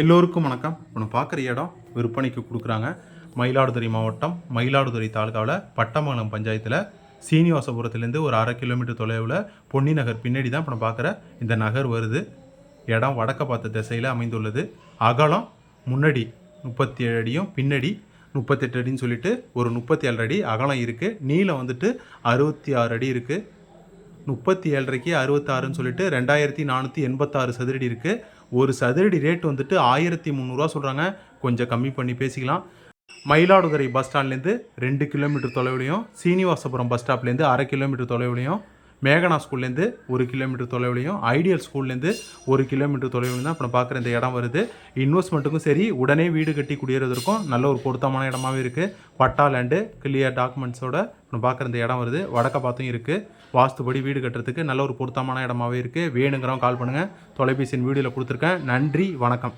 எல்லோருக்கும் வணக்கம். இப்போ பார்க்குற இடம் விற்பனைக்கு கொடுக்குறாங்க. மயிலாடுதுறை மாவட்டம் மயிலாடுதுறை தாலுகாவில் பட்டமங்கலம் பஞ்சாயத்தில் சீனிவாசபுரத்துலேருந்து ஒரு அரை கிலோமீட்டர் தொலைவில் பொன்னி நகர் பின்னாடி தான் இப்போ பார்க்குற இந்த நகர் வருது. இடம் வடக்க பார்த்த திசையில் அமைந்துள்ளது. அகலம் முன்னாடி முப்பத்தி ஏழு அடியும் பின்னாடி முப்பத்தெட்டு அடின்னு சொல்லிட்டு ஒரு முப்பத்தி ஏழு அடி அகலம் இருக்குது நீளம் வந்துட்டு அறுபத்தி ஆறு அடி இருக்குது முப்பத்தி ஏழரைக்கு அறுபத்தாறுன்னு சொல்லிட்டு ரெண்டாயிரத்தி நானூற்றி எண்பத்தாறு சதுரடி இருக்குது ஒரு சதுரடி ரேட் வந்துட்டு ஆயிரத்தி முந்நூறுரூவா சொல்கிறாங்க கொஞ்சம் கம்மி பண்ணி பேசிக்கலாம். மயிலாடுதுறை பஸ் ஸ்டாண்ட்லேருந்து ரெண்டு கிலோமீட்டர் தொலைவுலையும் சீனிவாசபுரம் பஸ் ஸ்டாப்லேருந்து அரை கிலோமீட்டர் தொலைவுலையும் மேகனா ஸ்கூல்லேருந்து ஒரு கிலோமீட்டர் தொலைவிலையும் ஐடியல் ஸ்கூல்லேருந்து ஒரு கிலோமீட்டர் தொலைவிலையும் தான் இப்போ பார்க்குற இந்த இடம் வருது. இன்வெஸ்ட்மெண்ட்டுக்கும் சரி உடனே வீடு கட்டி குடியேறதற்கும் நல்ல ஒரு பொருத்தமான இடமாவே இருக்குது பட்டா லேண்டு கிளியர் டாக்குமெண்ட்ஸோட நம்ம பார்க்குற இந்த இடம் வருது. வடக்க பார்த்தும் இருக்குது வாஸ்துபடி வீடு கட்டுறதுக்கு நல்ல ஒரு பொருத்தமான இடமாவே இருக்குது வேணுங்கிறவங்க கால் பண்ணுங்கள் தொலைபேசியின் வீடியோவில் கொடுத்துருக்கேன். நன்றி வணக்கம்.